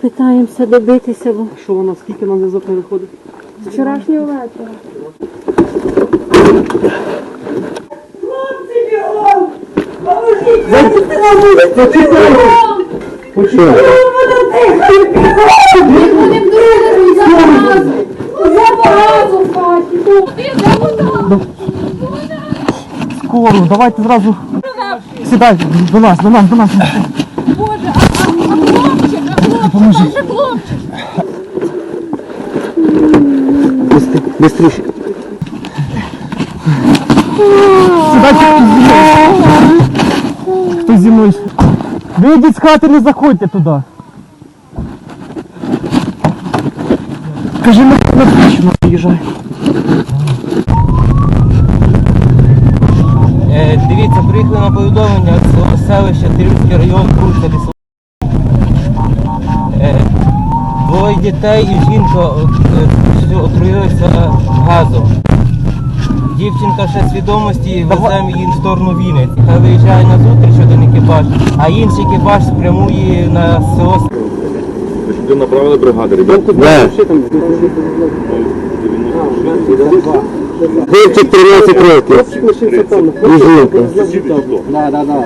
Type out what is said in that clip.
Питаємося добитися, бо Що вона, скільки на зв'язок не виходить? з вчорашнього вечора. Скоро, давайте зразу. Сідай до нас, до нас, до нас. Боже, а, а, а хлопчик, хлопчик. Быстріше. Хтось зі мною. Хтось зі мною. Вийдіть з хати, не заходьте туди. Кажи на на включено приїжджай. Е, Дивіться, приїхали на повідомлення з селища Трівський район, Крушка Двоє дітей і жінка е, отруїлися газом. Дівчинка ще свідомості, веземо її в сторону Вінниці. Хай виїжджає на зустріч один екіпаж, а інший екіпаж спрямує на село Сюди направили бригади, ребята. Хлопчик 13 років. Жінка. Да, да, да.